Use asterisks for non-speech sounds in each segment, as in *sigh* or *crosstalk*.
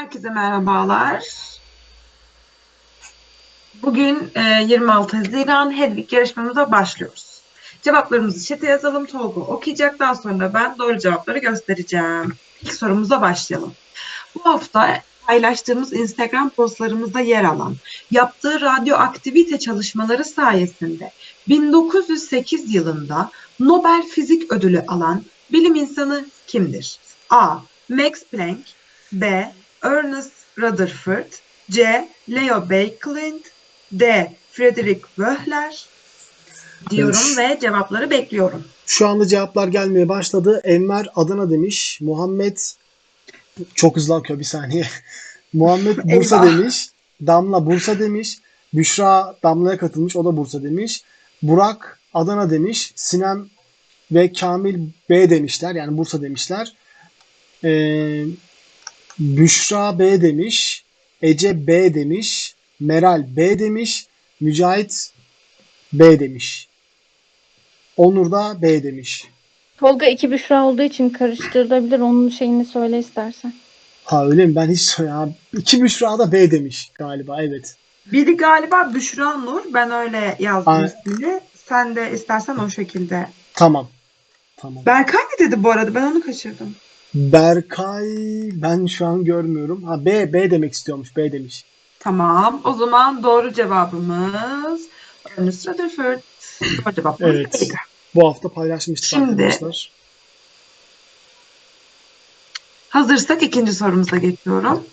Herkese merhabalar. Bugün e, 26 Haziran Hedvig yarışmamıza başlıyoruz. Cevaplarımızı chat'e yazalım. Tolga okuyacak. Daha sonra ben doğru cevapları göstereceğim. İlk sorumuza başlayalım. Bu hafta paylaştığımız Instagram postlarımızda yer alan yaptığı radyoaktivite çalışmaları sayesinde 1908 yılında Nobel Fizik Ödülü alan bilim insanı kimdir? A. Max Planck B. Ernest Rutherford C. Leo Baekeland D. Friedrich Wöhler diyorum Evet. ve cevapları bekliyorum. Şu anda cevaplar gelmeye başladı. Enver Adana demiş. Muhammed çok hızlı akıyor bir saniye. *laughs* Muhammed Bursa demiş. Damla Bursa demiş. Büşra Damla'ya katılmış. O da Bursa demiş. Burak Adana demiş. Sinem ve Kamil B demişler. Yani Bursa demişler. Ee, Büşra B demiş. Ece B demiş. Meral B demiş. Mücahit B demiş. Onur da B demiş. Tolga iki Büşra olduğu için karıştırılabilir. Onun şeyini söyle istersen. Ha öyle mi? Ben hiç ya iki Büşra da B demiş galiba. Evet. Biri galiba Büşra Nur. Ben öyle yazdım Ay- ismini. Sen de istersen o şekilde. Tamam. Tamam. Berkay ne dedi bu arada? Ben onu kaçırdım. Berkay ben şu an görmüyorum. Ha B B demek istiyormuş. B demiş. Tamam. O zaman doğru cevabımız Ernest Rutherford. Doğru cevabımız Evet. Bu hafta paylaşmıştık Şimdi- arkadaşlar. Hazırsak ikinci sorumuza geçiyorum.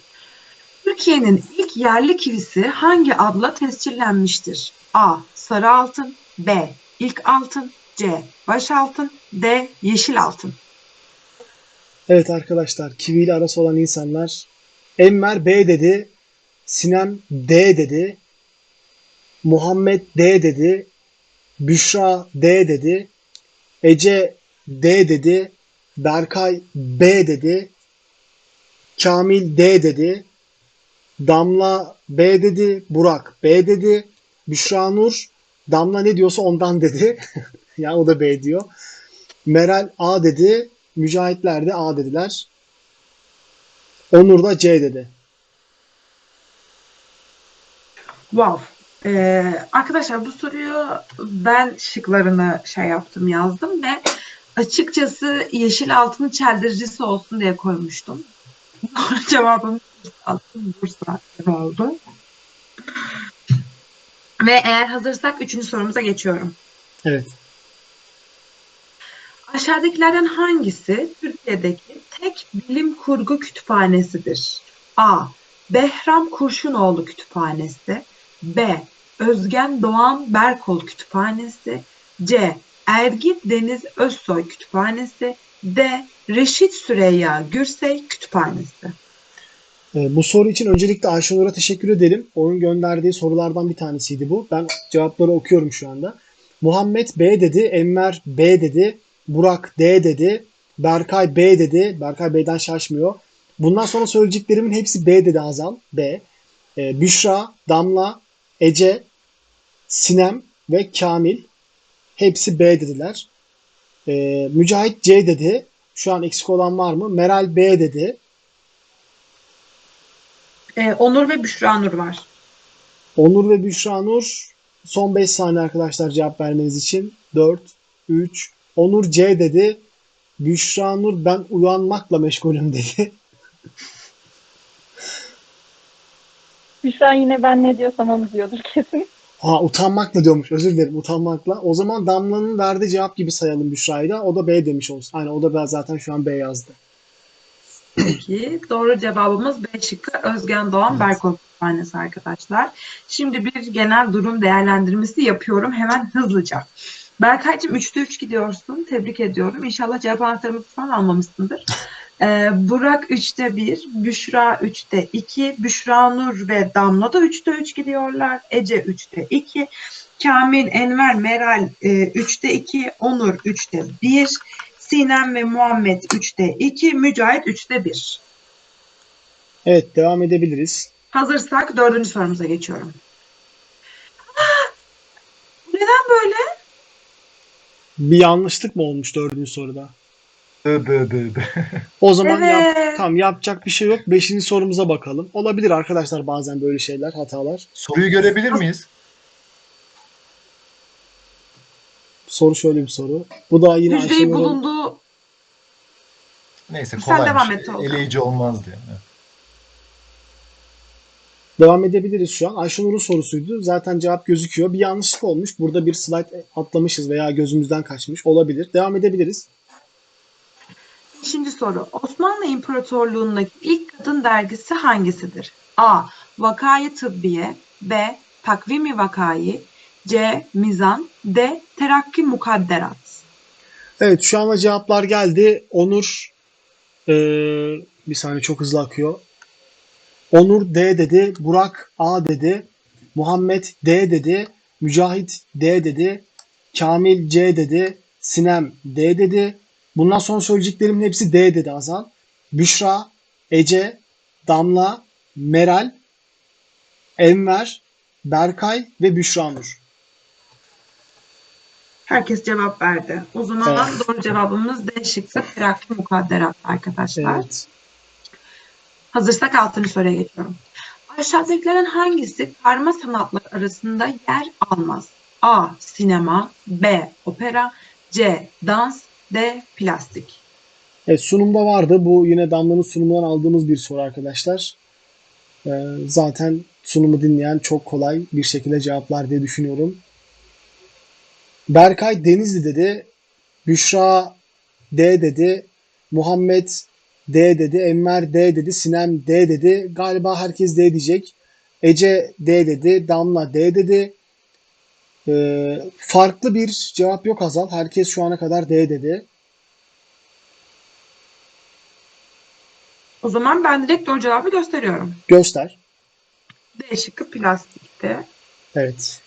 Türkiye'nin ilk yerli kivisi hangi adla tescillenmiştir? A. Sarı altın B. İlk altın C. Baş altın D. Yeşil altın arkadaşlar Kiwi ile arası olan insanlar Enver B dedi. Sinem D dedi. Muhammed D dedi. Büşra D dedi. Ece D dedi. Berkay B dedi. Kamil D dedi. Damla B dedi. Burak B dedi. Büşra Nur Damla ne diyorsa ondan dedi. *laughs* yani o da B diyor. Meral A dedi. Mücahitler de A dediler. Onur da C dedi. Wow. Ee, arkadaşlar bu soruyu ben şıklarını şey yaptım yazdım ve açıkçası yeşil altının çeldiricisi olsun diye koymuştum. *laughs* Doğru cevabım altın Bursa oldu. Ve eğer hazırsak üçüncü sorumuza geçiyorum. Evet. Aşağıdakilerden hangisi Türkiye'deki tek bilim kurgu kütüphanesidir? A. Behram Kurşunoğlu Kütüphanesi B. Özgen Doğan Berkol Kütüphanesi C. Ergin Deniz Özsoy Kütüphanesi D. Reşit Süreyya Gürsey Kütüphanesi Ee, bu soru için öncelikle Ayşenur'a teşekkür ederim. Onun gönderdiği sorulardan bir tanesiydi bu. Ben cevapları okuyorum şu anda. Muhammed B dedi, Enver B dedi, Burak D dedi, Berkay B dedi. Berkay B'den şaşmıyor. Bundan sonra söyleyeceklerimin hepsi B dedi Hazal. B. Ee, Büşra, Damla, Ece, Sinem ve Kamil. Hepsi B dediler. Ee, Mücahit C dedi. Şu an eksik olan var mı? Meral B dedi. Ee, Onur ve Büşra Nur var. Onur ve Büşra Nur son 5 saniye arkadaşlar cevap vermeniz için. 4, 3, Onur C dedi. Büşra Nur ben uyanmakla meşgulüm dedi. *laughs* Büşra yine ben ne diyorsam onu diyordur kesin. Ha utanmakla diyormuş. Özür dilerim utanmakla. O zaman Damla'nın verdiği cevap gibi sayalım Büşra'yı da. O da B demiş olsun. Aynen o da ben zaten şu an B yazdı. Peki doğru cevabımız B şıkkı Özgen Doğan Evet. Berkol Kütüphanesi arkadaşlar. Şimdi bir genel durum değerlendirmesi yapıyorum hemen hızlıca. Berkay'cığım 3'te 3 gidiyorsun. Tebrik ediyorum. İnşallah cevap anahtarımızı falan almamışsındır. Ee, Burak 3'te 1, Büşra 3'te 2, Büşra Nur ve Damla da 3'te 3 gidiyorlar. Ece 3'te 2, Kamil, Enver, Meral e, 3'te 2, Onur 3'te 1, Sinem ve Muhammed 3'te 2, Mücahit 3'te 1. Evet devam edebiliriz. Hazırsak dördüncü sorumuza geçiyorum. Ah! Bu Neden böyle? Bir yanlışlık mı olmuş dördüncü soruda? Dı dı dı dı. *laughs* O zaman yap, Evet. tamam yapacak bir şey yok. Beşinci sorumuza bakalım. Olabilir arkadaşlar bazen böyle şeyler, hatalar. Soruyu görebilir miyiz? Soru şöyle bir soru. Bu da yine Müjdeyi Ayşenur'un bulunduğu Neyse Sen devam et Tolga. Eleyici olmaz diye. Evet. Devam edebiliriz şu an. Ayşenur'un sorusuydu. Zaten cevap gözüküyor. Bir yanlışlık olmuş. Burada bir slide atlamışız veya gözümüzden kaçmış. Olabilir. Devam edebiliriz. Beşinci soru. Osmanlı İmparatorluğu'ndaki ilk kadın dergisi hangisidir? A. Vakayı Tıbbiye B. Takvimi Vakayı C. Mizan D. Terakki Mukadderat Evet şu anda cevaplar geldi. Onur eee, bir saniye çok hızlı akıyor. Onur D dedi. Burak A dedi. Muhammed D dedi. Mücahit D dedi. Kamil C dedi. Sinem D dedi. Bundan sonra söyleyeceklerimin hepsi D dedi Azal. Büşra, Ece, Damla, Meral, Enver, Berkay ve Büşra Nur. Herkes cevap verdi. O zaman Evet. doğru cevabımız D şıkkı Terakki Mukadderat arkadaşlar. Evet. Hazırsak altıncı soruya geçiyorum. Aşağıdakilerin hangisi karma sanatlar arasında yer almaz? A. Sinema B. Opera C. Dans D. Plastik Evet, sunumda vardı. Bu yine Damla'nın sunumundan aldığımız bir soru arkadaşlar. Ee, zaten sunumu dinleyen çok kolay bir şekilde cevaplar diye düşünüyorum. Berkay Denizli dedi. Büşra D dedi. Muhammed D dedi. Enver D dedi. Sinem D dedi. Galiba herkes D diyecek. Ece D dedi. Damla D dedi. Ee, farklı bir cevap yok Hazal. Herkes şu ana kadar D dedi. O zaman ben direkt doğru cevabı gösteriyorum. Göster. D şıkkı plastikti. Evet.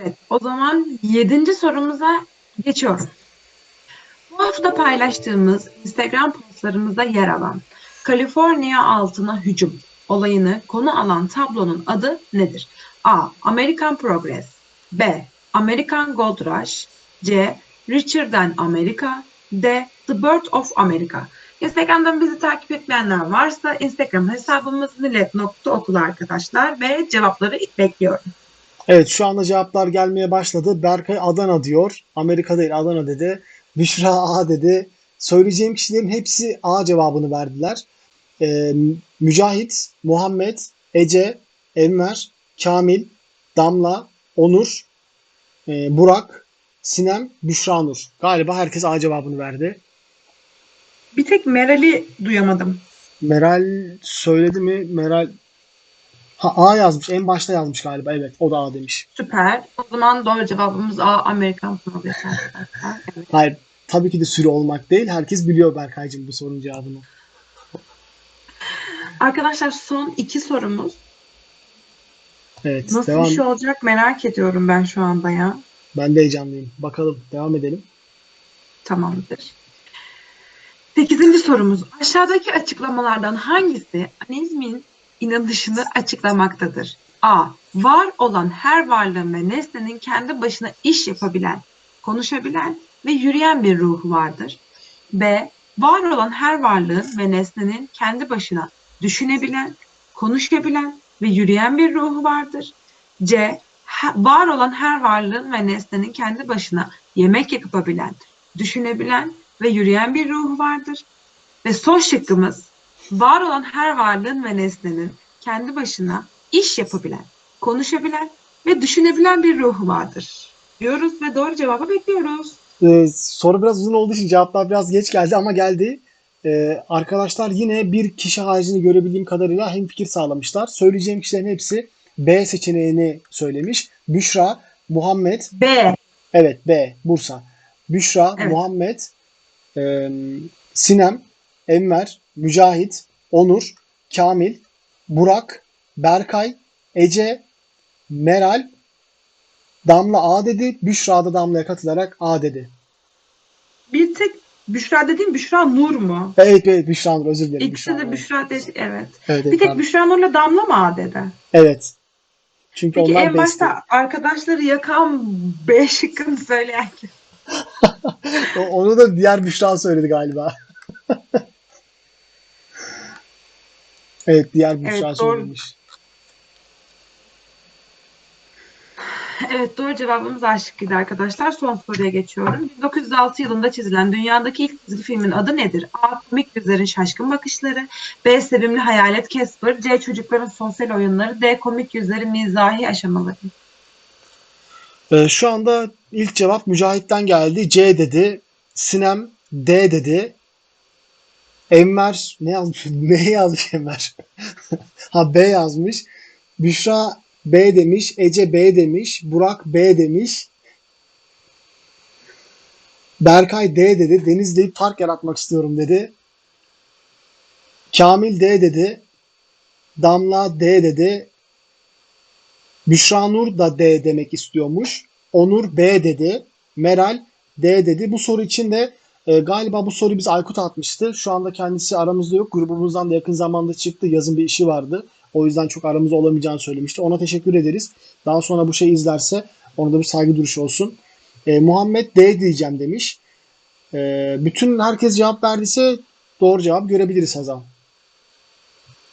Evet, o zaman yedinci sorumuza geçiyorum. Bu hafta paylaştığımız Instagram postlarımızda yer alan Kaliforniya altına hücum olayını konu alan tablonun adı nedir? A. American Progress B. American Gold Rush C. Richer Than America D. The Birth of America Instagram'dan bizi takip etmeyenler varsa Instagram hesabımız millet.okul arkadaşlar ve cevapları bekliyorum. Evet şu anda cevaplar gelmeye başladı. Berkay Adana diyor. Amerika değil Adana dedi. Büşra A dedi. Söyleyeceğim kişilerin hepsi A cevabını verdiler. Ee, Mücahit, Muhammed, Ece, Enver, Kamil, Damla, Onur, e, Burak, Sinem, Büşra Nur. Galiba herkes A cevabını verdi. Bir tek Meral'i duyamadım. Meral söyledi mi? Meral ha, A yazmış. En başta yazmış galiba. Evet o da A demiş. Süper. O zaman doğru cevabımız A. Amerikan. Hayır. Tabii ki de sürü olmak değil. Herkes biliyor Berkaycığım bu sorunun cevabını. Arkadaşlar son iki sorumuz. Evet. Nasıl devam. bir şey olacak merak ediyorum ben şu anda ya. Ben de heyecanlıyım. Bakalım. Devam edelim. Tamamdır. Sekizinci sorumuz. Aşağıdaki açıklamalardan hangisi anizmin inanışını açıklamaktadır? A. Var olan her varlığın ve nesnenin kendi başına iş yapabilen, konuşabilen ve yürüyen bir ruhu vardır. B. Var olan her varlığın ve nesnenin kendi başına düşünebilen, konuşabilen ve yürüyen bir ruhu vardır. C. Var olan her varlığın ve nesnenin kendi başına yemek yapabilen, düşünebilen ve yürüyen bir ruhu vardır. Ve son şıkkımız var olan her varlığın ve nesnenin kendi başına iş yapabilen, konuşabilen ve düşünebilen bir ruhu vardır. Diyoruz ve doğru cevabı bekliyoruz. Ee, soru biraz uzun olduğu için cevaplar biraz geç geldi ama geldi. Ee, arkadaşlar yine bir kişi haricini görebildiğim kadarıyla hemfikir sağlamışlar. Söyleyeceğim kişilerin hepsi B seçeneğini söylemiş. Büşra, Muhammed, B. evet B, Bursa. Büşra, Evet. Muhammed, e, Sinem, Enver, Mücahit, Onur, Kamil, Burak, Berkay, Ece, Meral, Damla A dedi. Büşra da Damla'ya katılarak A dedi. Bir tek Büşra dediğim Büşra Nur mu? Evet evet Büşra Nur özür dilerim. İkisi de. Büşra dedi. Evet. Evet, Bir tek pardon. Büşra Nur'la Damla mı A dedi? Evet. Çünkü Peki onlar en beste. başta arkadaşları yakan B şıkkını söyleyen kim? *laughs* Onu da diğer Büşra söyledi galiba. *laughs* evet diğer Büşra Evet, doğru. *laughs* Evet doğru cevabımız A şıkkıydı arkadaşlar. Son soruya geçiyorum. 1906 yılında çizilen dünyadaki ilk çizgi filmin adı nedir? A. Komik Yüzlerin Şaşkın Bakışları B. Sevimli Hayalet Casper C. Çocukların Sosyal Oyunları D. Komik Yüzlerin Mizahi Aşamaları Ee, şu anda ilk cevap Mücahit'ten geldi. C dedi. Sinem D dedi. Enver ne yazmış? *laughs* Ne yazmış Enver? *laughs* ha B yazmış. Büşra B demiş. Ece B demiş. Burak B demiş. Berkay D dedi. Deniz deyip park yaratmak istiyorum dedi. Kamil D dedi. Damla D dedi. Büşra Nur da D demek istiyormuş. Onur B dedi. Meral D dedi. Bu soru için de e, galiba bu soruyu biz Aykut atmıştı. Şu anda kendisi aramızda yok. Grubumuzdan da yakın zamanda çıktı. Yazın bir işi vardı. O yüzden çok aramızda olamayacağını söylemişti. Ona teşekkür ederiz. Daha sonra bu şeyi izlerse ona da bir saygı duruşu olsun. E, Muhammed D diyeceğim demiş. E, bütün herkes cevap verdiyse doğru cevap görebiliriz Hazal.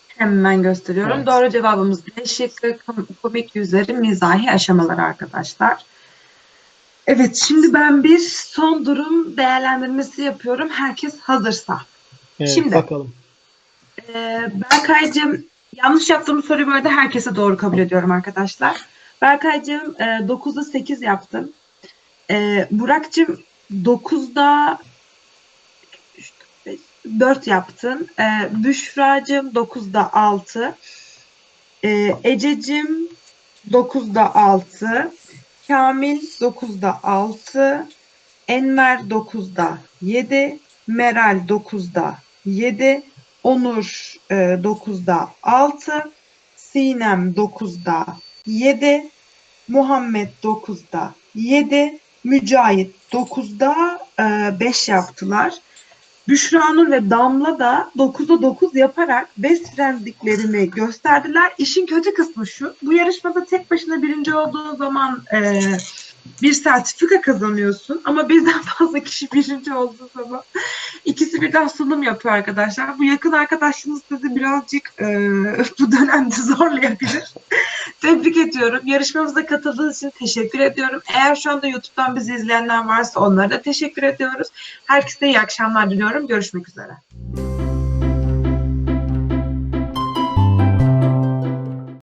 Hemen gösteriyorum. Evet. Doğru cevabımız B şıkkı kom- komik yüzlerin mizahi aşamaları arkadaşlar. Evet şimdi ben bir son durum değerlendirmesi yapıyorum. Herkes hazırsa. Evet, Şimdi. bakalım. Ee, Berkay'cığım yanlış yaptığım soruyu böyle herkese doğru kabul ediyorum arkadaşlar. Berkay'cığım e, 9'da 8 yaptın. E, Burak'cığım 9'da 4 yaptın. E, Büşra'cığım 9'da 6. E, Ececiğim 9'da 6. Kamil 9'da 6. Enver 9'da 7. Meral 9'da 7. Onur e, 9'da 6. Sinem 9'da 7. Muhammed 9'da 7. Mücahit 9'da e, 5 yaptılar. Büşra Nur ve Damla da 9'da 9 yaparak best friendliklerini gösterdiler. İşin kötü kısmı şu. Bu yarışmada tek başına birinci olduğun zaman e, bir sertifika kazanıyorsun. Ama birden *laughs* fazla kişi birinci olduğu zaman ikisi birden sunum yapıyor arkadaşlar. Bu yakın arkadaşlığınız sizi birazcık e, *laughs* bu dönemde zorlayabilir. *laughs* Tebrik ediyorum. Yarışmamıza katıldığınız için teşekkür ediyorum. Eğer şu anda YouTube'dan bizi izleyenler varsa onlara da teşekkür ediyoruz. Herkese iyi akşamlar diliyorum. Görüşmek üzere.